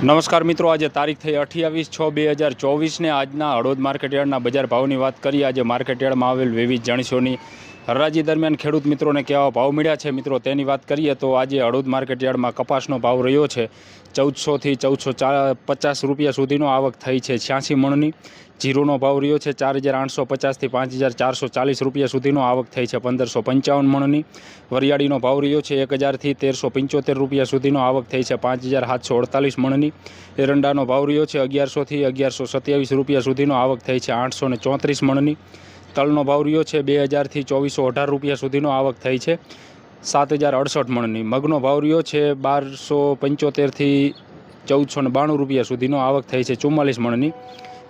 નમસ્કાર મિત્રો, આજે તારીખ થઈ અઠ્યાવીસ છ બે હજાર ચોવીસને આજના હળવદ માર્કેટયાર્ડના બજાર ભાવની વાત કરીએ. આજે માર્કેટયાર્ડમાં આવેલ વિવિધ જણસીઓની હરાજી દરમિયાન ખેડૂત મિત્રોને કેવા ભાવ મળ્યા છે? મિત્રો, તેની વાત કરીએ તો આજે હળવદ માર્કેટયાર્ડમાં કપાસનો ભાવ રહ્યો છે. ચૌદસોથી ચૌદસો પચાસ રૂપિયા સુધીનો આવક થઈ છે. છ્યાસી મણની જીરુનો ભાવ રહ્યો છે. ચાર હજાર આઠસો પચાસથી પાંચ હજાર ચારસો ચાલીસ રૂપિયા સુધીનો આવક થઈ છે. પંદરસો પંચાવન મણની વરિયાળીનો ભાવ રહ્યો છે. એક હજારથી તેરસો પંચોતેર રૂપિયા સુધીનો આવક થઈ છે. પાંચ હજાર સાતસો અડતાલીસ મણની એરંડાનો ભાવ રહ્યો છે. અગિયારસોથી અગિયારસો સત્યાવીસ રૂપિયા સુધીનો આવક થઈ છે. આઠસો ચોત્રીસ મણની તલનો ભાવ રહ્યો છે બે હજારથી ચોવીસો અઢાર રૂપિયા સુધીનો આવક થઈ છે. સાત હજાર અડસઠ મણની. મગનો ભાવ રહ્યો છે બારસો પંચોતેરથી ચૌદસો ને બાણું રૂપિયા સુધીનો આવક થઈ છે ચુમ્માલીસ મણની.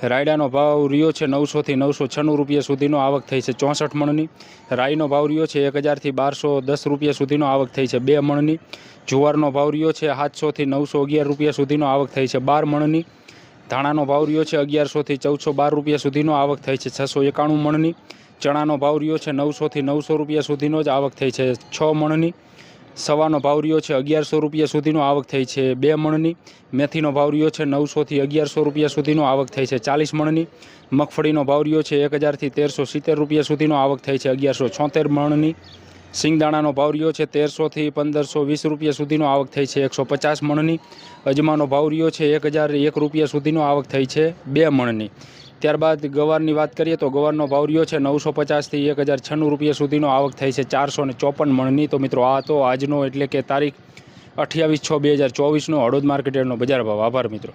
રાયડાનો ભાવ રહ્યો છે નવસોથી નવસો છન્નું રૂપિયા સુધીનો આવક થઈ છે ચોસઠ મણની. રાઈનો ભાવ રહ્યો છે એક હજારથી બારસો દસ રૂપિયા સુધીનો આવક થઈ છે બે મણની. જુવારનો ભાવ રહ્યો છે સાતસોથી નવસો અગિયાર રૂપિયા સુધીનો આવક થઈ છે બાર મણની. ધાણાનો ભાવ રહ્યો છે અગિયારસોથી ચૌદસો બાર રૂપિયા સુધીનો, આવક થઈ છે છસો એકાણું મણની. ચણાનો ભાવ રહ્યો છે નવસોથી નવસો રૂપિયા સુધીનો જ, આવક થઈ છે છ મણની. સવાનો ભાવ રહ્યો છે અગિયારસો રૂપિયા સુધીનો, આવક થઈ છે બે મણની. મેથીનો ભાવ રહ્યો છે નવસોથી અગિયારસો રૂપિયા સુધીનો, આવક થઈ છે ચાલીસ મણની. મગફળીનો ભાવ રહ્યો છે એક હજારથી તેરસો સિત્તેર રૂપિયા સુધીનો, આવક થઈ છે અગિયારસો છોતેર મણની. સિંગદાણાનો ભાવ રહ્યો છે તેરસોથી પંદરસો વીસ રૂપિયા સુધીનો આવક થઈ છે. એકસો પચાસ મણની અજમાનો ભાવ રહ્યો છે એક હજાર એક રૂપિયા સુધીનો આવક થઈ છે બે મણની. ત્યારબાદ ગવારની વાત કરીએ તો ગવારનો ભાવ રહ્યો છે નવસો પચાસથી એક હજાર છન્નું રૂપિયા સુધીનો આવક થઈ છે ચારસો ને ચોપન મણની. તો મિત્રો, આ તો આજનો એટલે કે તારીખ અઠ્યાવીસ છ બે હજાર ચોવીસનો હળોદ માર્કેટનો બજાર ભાવ. આભાર મિત્રો.